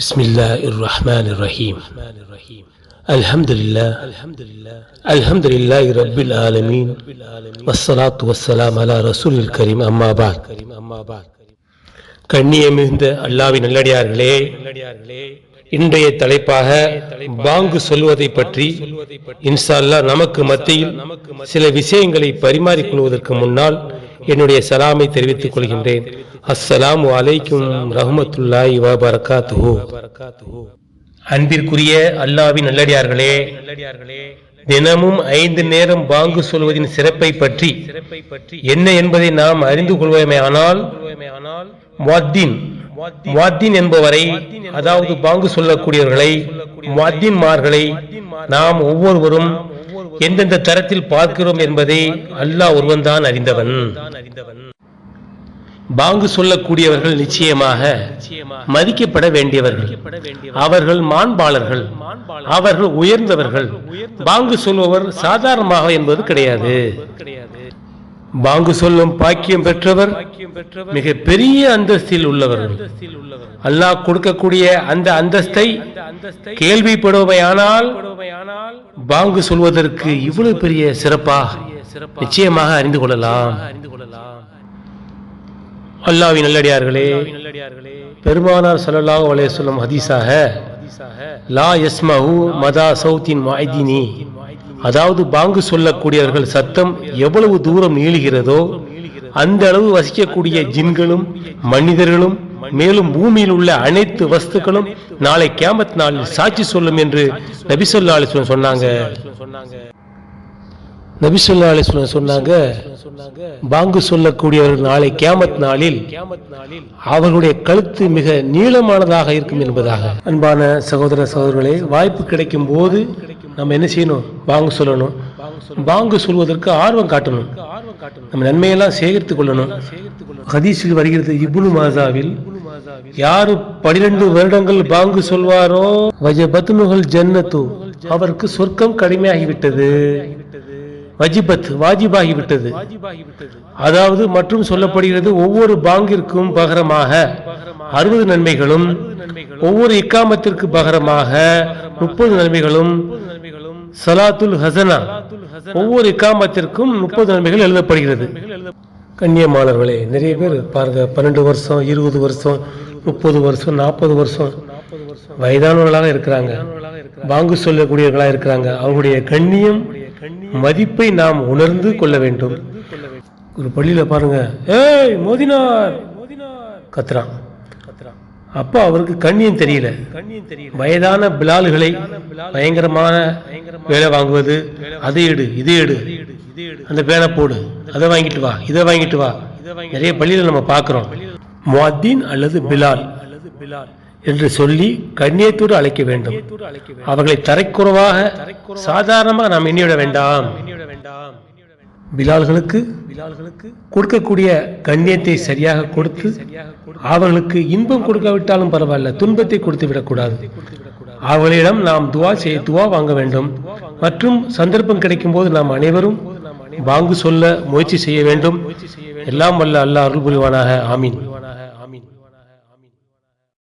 بسم الله الرحمن الرحيم الحمد لله الحمد لله رب العالمين والصلاة والسلام على رسول الكريم أما بعد கண்ணியம் மிகுந்த அல்லாவின் நல்லடியார்களே இன்றைய தலைப்பாக பாங்கு சொல்வதை பற்றி இன்ஷா அல்லாஹ் நமக்கு மத்தியில் சில விஷயங்களை பரிமாறிக் கொள்வதற்கு முன்னால் என்னுடைய சலாமை தெரிவித்துக் கொள்கின்றேன். அஸ்ஸலாம் வலைக்கும் ரஹமத்துல்லாய் அன்பிற்குரிய அல்லாவின் நல்லடியார்களே தினமும் ஐந்து நேரம் பாங்கு சொல்வதின் சிறப்பை பற்றி என்ன என்பதை நாம் அறிந்து கொள்வோமே ஆனால் என்பவரை அதாவது பாங்கு சொல்லக்கூடியவர்களை வாத்தின்மார்களை நாம் ஒவ்வொருவரும் எந்தெந்த தரத்தில் பார்க்கிறோம் என்பதை அல்லாஹ் ஒருவன்தான் அறிந்தவன். பாங்கு சொல்லக்கூடியவர்கள் நிச்சயமாக மதிக்கப்பட வேண்டியவர்கள். அவர்கள் மாண்பாளர்கள். அவர்கள் உயர்ந்தவர்கள். பாங்கு சொல்பவர் சாதாரணமாக என்பது கிடையாது. பாங்கு சொல்லும் பாக்கியம் பெற்றவர் மிக பெரிய அந்தஸ்தில் உள்ளவர்கள் அல்லாஹ் கொடுக்கக்கூடிய அந்த அந்தஸ்தை கேள்விப்படுவையானால் பாங்கு சொல்வதற்கு இவ்வளவு பெரிய சிறப்பா? நிச்சயமாக அறிந்து கொள்ளலாம். அல்லாவின் நல்லடியார்களே பெருமானார் ஸல்லல்லாஹு அலைஹி வஸல்லம் ஹதீஸாக லா யஸ்மஹு மதா சௌத்தின் மாய்தினி அதாவது பாங்கு சொல்லக்கூடியவர்கள் சத்தம் எவ்வளவு தூரம் நீளுகிறதோ அந்த அளவு வசிக்கக்கூடிய ஜின்களும் மனிதர்களும் மேலும் பூமியில் உள்ள அனைத்து வஸ்துக்களும் நாளை கேமத் நாளில் சாட்சி சொல்லும் என்று நபிசல்லா அலிஸ்வன் சொன்னாங்க. நபிசல்லா அலிஸ்வன் சொன்னாங்க பாங்கு சொல்லக்கூடியவர்கள் நாளை கேமத் நாளில் அவர்களுடைய கழுத்து மிக நீளமானதாக இருக்கும் என்பதாக. அன்பான சகோதர சகோதரர்களே வாய்ப்பு கிடைக்கும் போது நம்ம என்ன செய்யணும்? பாங்கு சொல்லணும். பாங்கு சொல்வதற்கு ஆர்வம் காட்டணும். நம்ம நன்மையெல்லாம் சேகரித்துக் கொள்ளணும். ஹதீஸில் வருகிறது இப்னு மாசாவில் யாரு பனிரெண்டு வருடங்கள் பாங்கு சொல்வாரோ வஜபத்னுகள் ஜன்னத்து அவருக்கு சொர்க்கம் கடுமையாகிவிட்டது. வஜிபத் வாஜிபாகிவிட்டது. அதாவது மற்றும் சொல்லப்படுகிறது ஒவ்வொரு பாங்கிற்கும் பகரமாக அறுபது நன்மைகளும் ஒவ்வொரு இக்காமத்திற்கு பகரமாக முப்பது நன்மைகளும் சலாத்துல் ஹசனா. ஒவ்வொரு இக்காமத்திற்கும் முப்பது நன்மைகள் எழுதப்படுகிறது. கண்ணியமானவர்களே நிறைய பேர் பாருங்க பன்னெண்டு வருஷம் இருபது வருஷம் முப்பது வருஷம் நாற்பது வருஷம். வயதானவர்களாக இருக்கிறாங்க. வாங்கு சொல்லக்கூடியவர்களாக இருக்கிறாங்க. அவங்களுடைய கண்ணியம் மதிப்பை நாம் உணர்ந்து கொள்ள வேண்டும். ஒரு பள்ளியில பாருங்க ஏய் மோதினார். கத்துறான். அப்போ அவருக்கு கண்ணியம் தெரியல. வயதான பிலால்களை பயங்கரமான வேலை வாங்குவது அதை எடு இதை எடு. அந்த பேனை போடு. அதை வாங்கிட்டு வா இதை வாங்கிட்டு வா. நிறைய பள்ளியில நம்ம பார்க்கிறோம். முஅத்தின் அல்லது பிலால் என்று சொல்லி கண்ணியத்தோடு அழைக்க வேண்டும். அவர்களை தரைக்குறவாக சாதாரணமாக நாம் எண்ணிவிட வேண்டாம். பிலால்களுக்கு கொடுக்கக்கூடிய கண்ணியத்தை சரியாக கொடுத்து அவர்களுக்கு இன்பம் கொடுக்காவிட்டாலும் பரவாயில்ல துன்பத்தை கொடுத்து விடக்கூடாது. அவர்களிடம் நாம் துவா செய்ய துவா வாங்க வேண்டும். மற்றும் சந்தர்ப்பம் கிடைக்கும் போது நாம் அனைவரும் வாங்கு சொல்ல முயற்சி செய்ய வேண்டும். எல்லாம் வல்ல அல்ல அருள் புரிவானாக. ஆமீன்.